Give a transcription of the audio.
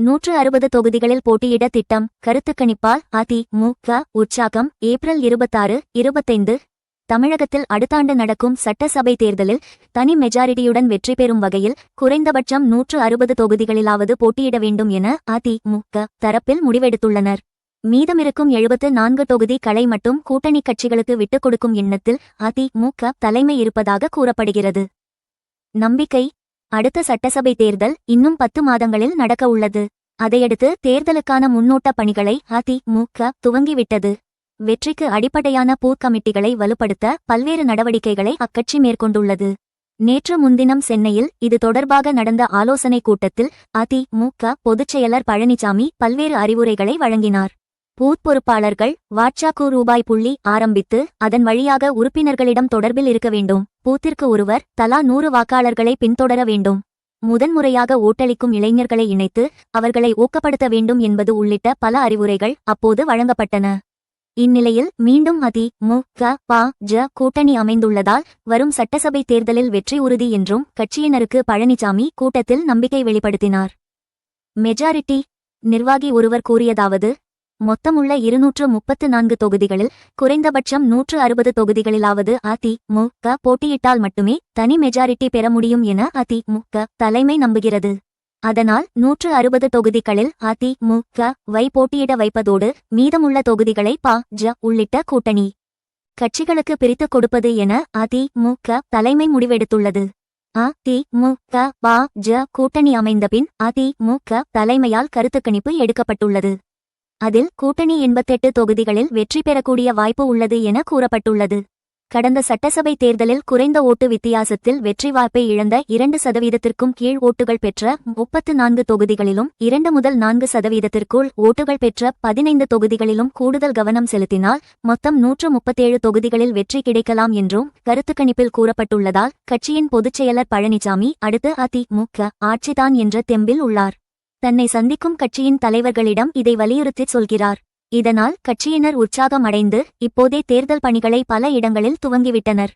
நூற்று அறுபது தொகுதிகளில் போட்டியிட திட்டம் கருத்து கணிப்பால் அதி மு க உற்சாகம் ஏப்ரல் இருபத்தாறு இருபத்தைந்து. தமிழகத்தில் அடுத்தாண்டு நடக்கும் சட்டசபை தேர்தலில் தனி மெஜாரிட்டியுடன் வெற்றி பெறும் வகையில் குறைந்தபட்சம் நூற்று அறுபது தொகுதிகளிலாவது போட்டியிட வேண்டும் என அதிமுக தரப்பில் முடிவெடுத்துள்ளனர். மீதமிருக்கும் எழுபத்து நான்கு தொகுதி களை மட்டும் கூட்டணி கட்சிகளுக்கு விட்டுக் கொடுக்கும் எண்ணத்தில் அதிமுக தலைமை இருப்பதாக கூறப்படுகிறது. நம்பிக்கை அடுத்த சட்டசபை தேர்தல் இன்னும் பத்து மாதங்களில் நடக்க உள்ளது. அதையடுத்து தேர்தலுக்கான முன்னோட்ட பணிகளை அதிமுக துவங்கிவிட்டது. வெற்றிக்கு அடிப்படையான பூத் கமிட்டிகளை வலுப்படுத்த பல்வேறு நடவடிக்கைகளை அக்கட்சி மேற்கொண்டுள்ளது. நேற்று முன்தினம் சென்னையில் இது தொடர்பாக நடந்த ஆலோசனைக் கூட்டத்தில் அதிமுக பொதுச் செயலர் பழனிசாமி பல்வேறு அறிவுரைகளை வழங்கினார். பூத் பொறுப்பாளர்கள் வாட்சாக்கு ரூபாய் புள்ளி ஆரம்பித்து அதன் வழியாக உறுப்பினர்களிடம் தொடர்பில் இருக்க வேண்டும். பூத்திற்கு ஒருவர் தலா நூறு வாக்காளர்களை பின்தொடர வேண்டும். முதன்முறையாக ஓட்டளிக்கும் இளைஞர்களை இணைத்து அவர்களை ஊக்கப்படுத்த வேண்டும் என்பது உள்ளிட்ட பல அறிவுரைகள் அப்போது வழங்கப்பட்டன. இந்நிலையில் மீண்டும் அதி மு க ப ஜ கூட்டணி அமைந்துள்ளதால் வரும் சட்டசபை தேர்தலில் வெற்றி உறுதி என்றும் கட்சியினருக்கு பழனிசாமி கூட்டத்தில் நம்பிக்கை வெளிப்படுத்தினார். மெஜாரிட்டி நிர்வாகி ஒருவர் கூறியதாவது மொத்தமுள்ள இருநூற்று முப்பத்து நான்கு தொகுதிகளில் குறைந்தபட்சம் நூற்று அறுபது தொகுதிகளிலாவது அதிமுக போட்டியிட்டால் மட்டுமே தனி மெஜாரிட்டி பெற முடியும் என அதிமுக தலைமை நம்புகிறது. அதனால் நூற்று அறுபது தொகுதிகளில் அதிமுக வை போட்டியிட வைப்பதோடு மீதமுள்ள தொகுதிகளை பா. ஜ. உள்ளிட்ட கூட்டணி கட்சிகளுக்கு பிரித்துக் கொடுப்பது என அதிமுக தலைமை முடிவெடுத்துள்ளது. அதிமுக பா. ஜ. கூட்டணி அமைந்தபின் அதிமுக தலைமையால் கருத்துக்கணிப்பு எடுக்கப்பட்டுள்ளது. அதில் கூட்டணி எண்பத்தெட்டு தொகுதிகளில் வெற்றி பெறக்கூடிய வாய்ப்பு உள்ளது என கூறப்பட்டுள்ளது. கடந்த சட்டசபை தேர்தலில் குறைந்த ஓட்டு வித்தியாசத்தில் வெற்றி வாய்ப்பை இழந்த இரண்டு சதவீதத்திற்கும் கீழ் ஓட்டுகள் பெற்ற முப்பத்து நான்கு தொகுதிகளிலும் இரண்டு முதல் நான்கு சதவீதத்திற்குள் ஓட்டுகள் பெற்ற பதினைந்து தொகுதிகளிலும் கூடுதல் கவனம் செலுத்தினால் மொத்தம் நூற்று முப்பத்தேழு தொகுதிகளில் வெற்றி கிடைக்கலாம் என்றும் கருத்துக்கணிப்பில் கூறப்பட்டுள்ளதால் கட்சியின் பொதுச்செயலர் பழனிசாமி அடுத்து அதிமுக ஆட்சிதான் என்ற தெம்பில் உள்ளார். தன்னை சந்திக்கும் கட்சியின் தலைவர்களிடம் இதை வலியுறுத்திச் சொல்கிறார். இதனால் கட்சியினர் உற்சாகம் அடைந்து இப்போதே தேர்தல் பணிகளை பல இடங்களில் துவங்கிவிட்டனர்.